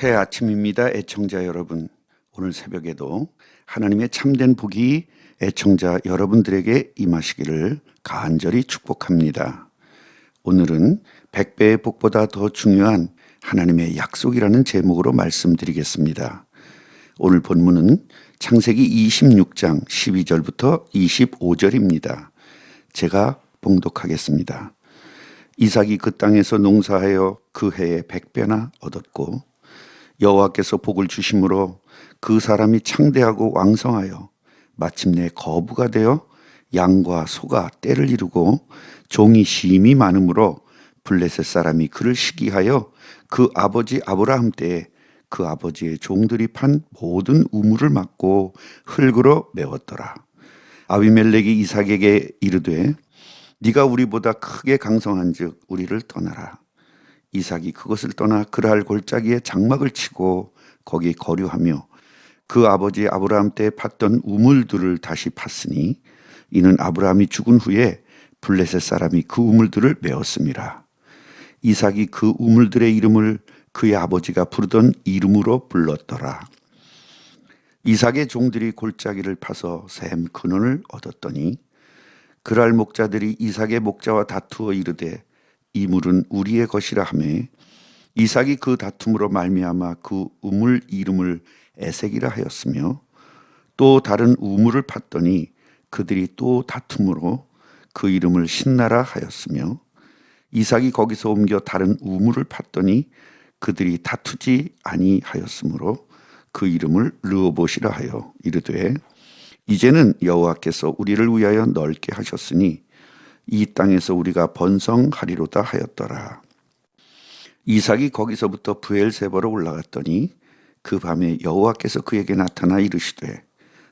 새 아침입니다. 애청자 여러분. 오늘 새벽에도 하나님의 참된 복이 애청자 여러분들에게 임하시기를 간절히 축복합니다. 오늘은 백배의 복보다 더 중요한 하나님의 약속이라는 제목으로 말씀드리겠습니다. 오늘 본문은 창세기 26장 12절부터 25절입니다. 제가 봉독하겠습니다. 이삭이 그 땅에서 농사하여 그 해에 백배나 얻었고 여호와께서 복을 주심으로 그 사람이 창대하고 왕성하여 마침내 거부가 되어 양과 소가 때를 이루고 종이 심이 많으므로 블레셋 사람이 그를 시기하여 그 아버지 아브라함 때에 그 아버지의 종들이 판 모든 우물을 막고 흙으로 메웠더라. 아비멜렉이 이삭에게 이르되 네가 우리보다 크게 강성한즉 우리를 떠나라. 이삭이 그것을 떠나 그랄 골짜기에 장막을 치고 거기 거류하며 그 아버지 아브라함 때 팠던 우물들을 다시 팠으니 이는 아브라함이 죽은 후에 블레셋 사람이 그 우물들을 메었음이라. 이삭이 그 우물들의 이름을 그의 아버지가 부르던 이름으로 불렀더라. 이삭의 종들이 골짜기를 파서 샘 근원을 얻었더니 그랄 목자들이 이삭의 목자와 다투어 이르되 이 물은 우리의 것이라 하매 이삭이 그 다툼으로 말미암아 그 우물 이름을 에색이라 하였으며 또 다른 우물을 팠더니 그들이 또 다툼으로 그 이름을 신나라 하였으며 이삭이 거기서 옮겨 다른 우물을 팠더니 그들이 다투지 아니하였으므로 그 이름을 르오봇이라 하여 이르되 이제는 여호와께서 우리를 위하여 넓게 하셨으니 이 땅에서 우리가 번성하리로다 하였더라. 이삭이 거기서부터 부엘세바로 올라갔더니 그 밤에 여호와께서 그에게 나타나 이르시되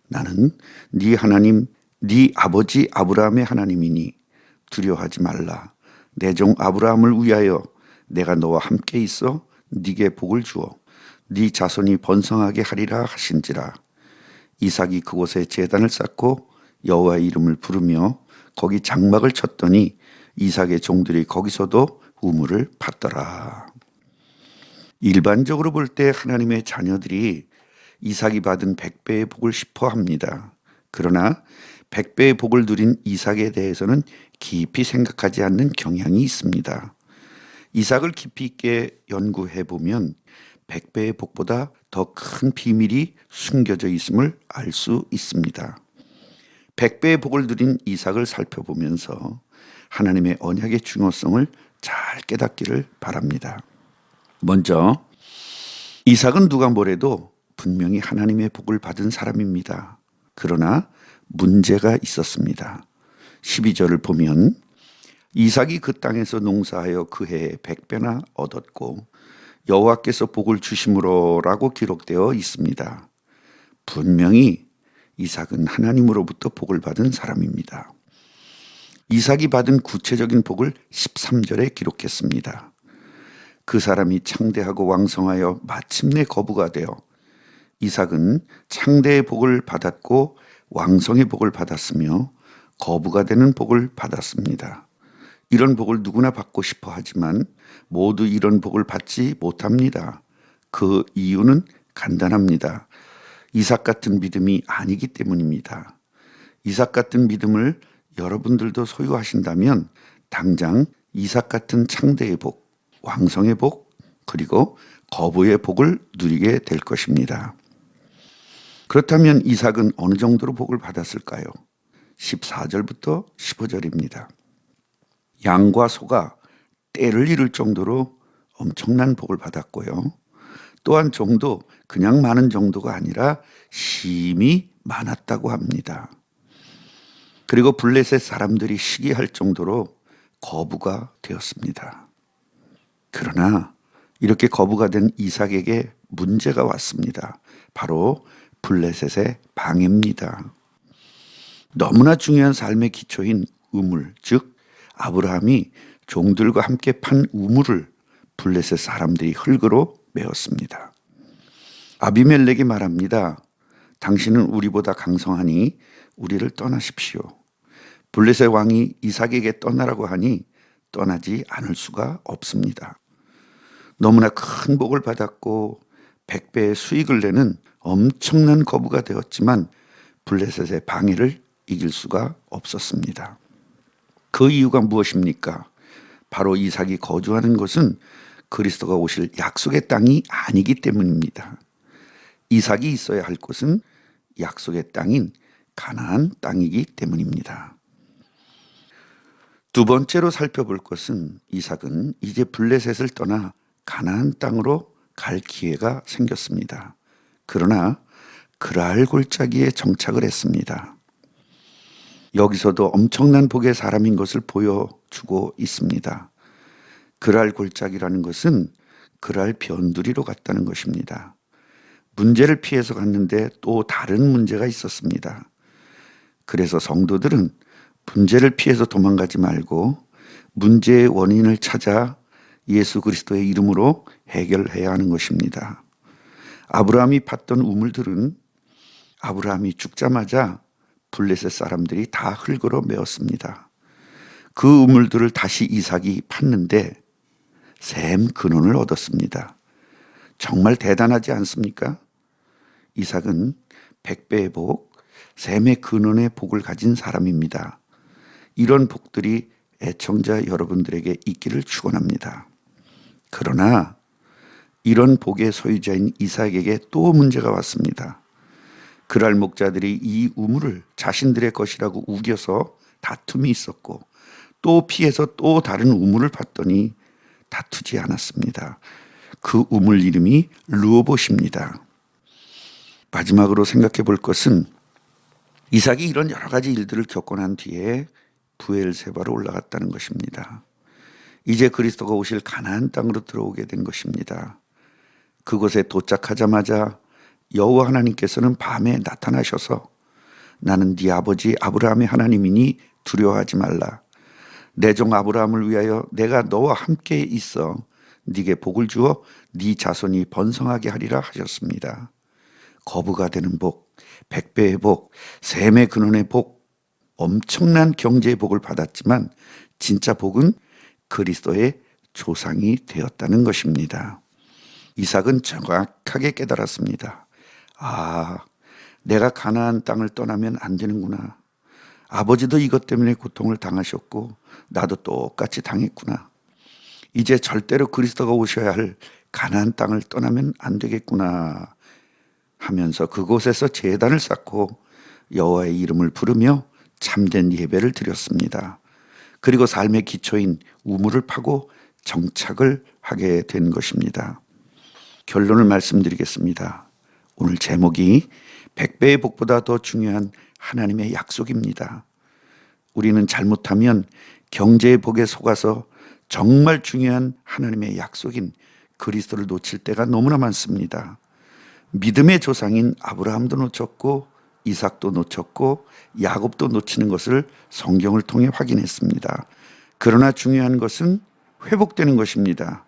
나는 네 하나님 네 아버지 아브라함의 하나님이니 두려워하지 말라 내 종 아브라함을 위하여 내가 너와 함께 있어 네게 복을 주어 네 자손이 번성하게 하리라 하신지라 이삭이 그곳에 제단을 쌓고 여호와의 이름을 부르며 거기 장막을 쳤더니 이삭의 종들이 거기서도 우물을 팠더라. 일반적으로 볼 때 하나님의 자녀들이 이삭이 받은 백배의 복을 싶어 합니다. 그러나 백배의 복을 누린 이삭에 대해서는 깊이 생각하지 않는 경향이 있습니다. 이삭을 깊이 있게 연구해 보면 백배의 복보다 더 큰 비밀이 숨겨져 있음을 알 수 있습니다. 백배의 복을 누린 이삭을 살펴보면서 하나님의 언약의 중요성을 잘 깨닫기를 바랍니다. 먼저 이삭은 누가 뭐래도 분명히 하나님의 복을 받은 사람입니다. 그러나 문제가 있었습니다. 12절을 보면 이삭이 그 땅에서 농사하여 그 해에 백배나 얻었고 여호와께서 복을 주심으로라고 기록되어 있습니다. 분명히 이삭은 하나님으로부터 복을 받은 사람입니다. 이삭이 받은 구체적인 복을 13절에 기록했습니다. 그 사람이 창대하고 왕성하여 마침내 거부가 되어 이삭은 창대의 복을 받았고 왕성의 복을 받았으며 거부가 되는 복을 받았습니다. 이런 복을 누구나 받고 싶어 하지만 모두 이런 복을 받지 못합니다. 그 이유는 간단합니다. 이삭 같은 믿음이 아니기 때문입니다. 이삭 같은 믿음을 여러분들도 소유하신다면 당장 이삭 같은 창대의 복, 왕성의 복, 그리고 거부의 복을 누리게 될 것입니다. 그렇다면 이삭은 어느 정도로 복을 받았을까요? 14절부터 15절입니다. 양과 소가 때를 이룰 정도로 엄청난 복을 받았고요. 또한 종도 그냥 많은 정도가 아니라 심이 많았다고 합니다. 그리고 블레셋 사람들이 시기할 정도로 거부가 되었습니다. 그러나 이렇게 거부가 된 이삭에게 문제가 왔습니다. 바로 블레셋의 방해입니다. 너무나 중요한 삶의 기초인 우물, 즉 아브라함이 종들과 함께 판 우물을 블레셋 사람들이 흙으로 메웠습니다. 아비멜렉이 말합니다. 당신은 우리보다 강성하니 우리를 떠나십시오. 블레셋 왕이 이삭에게 떠나라고 하니 떠나지 않을 수가 없습니다. 너무나 큰 복을 받았고 100배의 수익을 내는 엄청난 거부가 되었지만 블레셋의 방해를 이길 수가 없었습니다. 그 이유가 무엇입니까? 바로 이삭이 거주하는 곳은 그리스도가 오실 약속의 땅이 아니기 때문입니다. 이삭이 있어야 할 곳은 약속의 땅인 가나안 땅이기 때문입니다. 두 번째로 살펴볼 것은 이삭은 이제 블레셋을 떠나 가나안 땅으로 갈 기회가 생겼습니다. 그러나 그랄 골짜기에 정착을 했습니다. 여기서도 엄청난 복의 사람인 것을 보여주고 있습니다. 그랄 골짜기라는 것은 그랄 변두리로 갔다는 것입니다. 문제를 피해서 갔는데 또 다른 문제가 있었습니다. 그래서 성도들은 문제를 피해서 도망가지 말고 문제의 원인을 찾아 예수 그리스도의 이름으로 해결해야 하는 것입니다. 아브라함이 팠던 우물들은 아브라함이 죽자마자 블레셋 사람들이 다 흙으로 메었습니다. 그 우물들을 다시 이삭이 팠는데 샘 근원을 얻었습니다. 정말 대단하지 않습니까? 이삭은 백배의 복, 샘의 근원의 복을 가진 사람입니다. 이런 복들이 애청자 여러분들에게 있기를 축원합니다. 그러나 이런 복의 소유자인 이삭에게 또 문제가 왔습니다. 그랄 목자들이 이 우물을 자신들의 것이라고 우겨서 다툼이 있었고 또 피해서 또 다른 우물을 봤더니 다투지 않았습니다. 그 우물 이름이 루오봇입니다. 마지막으로 생각해 볼 것은 이삭이 이런 여러 가지 일들을 겪고 난 뒤에 부엘세바로 올라갔다는 것입니다. 이제 그리스도가 오실 가나안 땅으로 들어오게 된 것입니다. 그곳에 도착하자마자 여호와 하나님께서는 밤에 나타나셔서 나는 네 아버지 아브라함의 하나님이니 두려워하지 말라. 내 종 아브라함을 위하여 내가 너와 함께 있어 네게 복을 주어 네 자손이 번성하게 하리라 하셨습니다. 거부가 되는 복, 백배의 복, 샘의 근원의 복, 엄청난 경제의 복을 받았지만 진짜 복은 그리스도의 조상이 되었다는 것입니다. 이삭은 정확하게 깨달았습니다. 아, 내가 가나안 땅을 떠나면 안 되는구나. 아버지도 이것 때문에 고통을 당하셨고 나도 똑같이 당했구나. 이제 절대로 그리스도가 오셔야 할 가나안 땅을 떠나면 안 되겠구나 하면서 그곳에서 제단을 쌓고 여호와의 이름을 부르며 참된 예배를 드렸습니다. 그리고 삶의 기초인 우물을 파고 정착을 하게 된 것입니다. 결론을 말씀드리겠습니다. 오늘 제목이 백배의 복보다 더 중요한 하나님의 약속입니다. 우리는 잘못하면 경제의 복에 속아서 정말 중요한 하나님의 약속인 그리스도를 놓칠 때가 너무나 많습니다. 믿음의 조상인 아브라함도 놓쳤고 이삭도 놓쳤고 야곱도 놓치는 것을 성경을 통해 확인했습니다. 그러나 중요한 것은 회복되는 것입니다.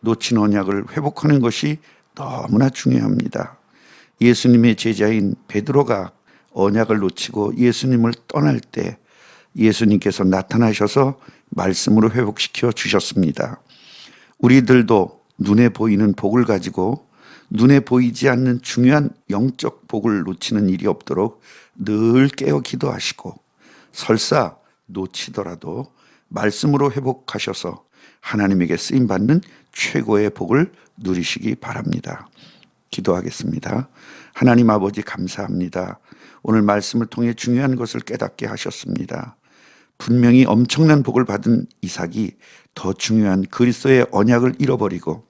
놓친 언약을 회복하는 것이 너무나 중요합니다. 예수님의 제자인 베드로가 언약을 놓치고 예수님을 떠날 때 예수님께서 나타나셔서 말씀으로 회복시켜 주셨습니다. 우리들도 눈에 보이는 복을 가지고 눈에 보이지 않는 중요한 영적 복을 놓치는 일이 없도록 늘 깨어 기도하시고 설사 놓치더라도 말씀으로 회복하셔서 하나님에게 쓰임 받는 최고의 복을 누리시기 바랍니다. 기도하겠습니다. 하나님 아버지 감사합니다. 오늘 말씀을 통해 중요한 것을 깨닫게 하셨습니다. 분명히 엄청난 복을 받은 이삭이 더 중요한 그리스도의 언약을 잃어버리고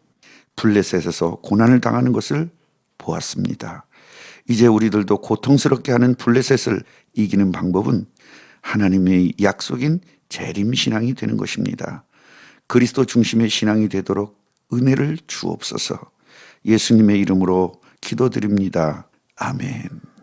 블레셋에서 고난을 당하는 것을 보았습니다. 이제 우리들도 고통스럽게 하는 블레셋을 이기는 방법은 하나님의 약속인 재림 신앙이 되는 것입니다. 그리스도 중심의 신앙이 되도록 은혜를 주옵소서. 예수님의 이름으로 기도드립니다. 아멘.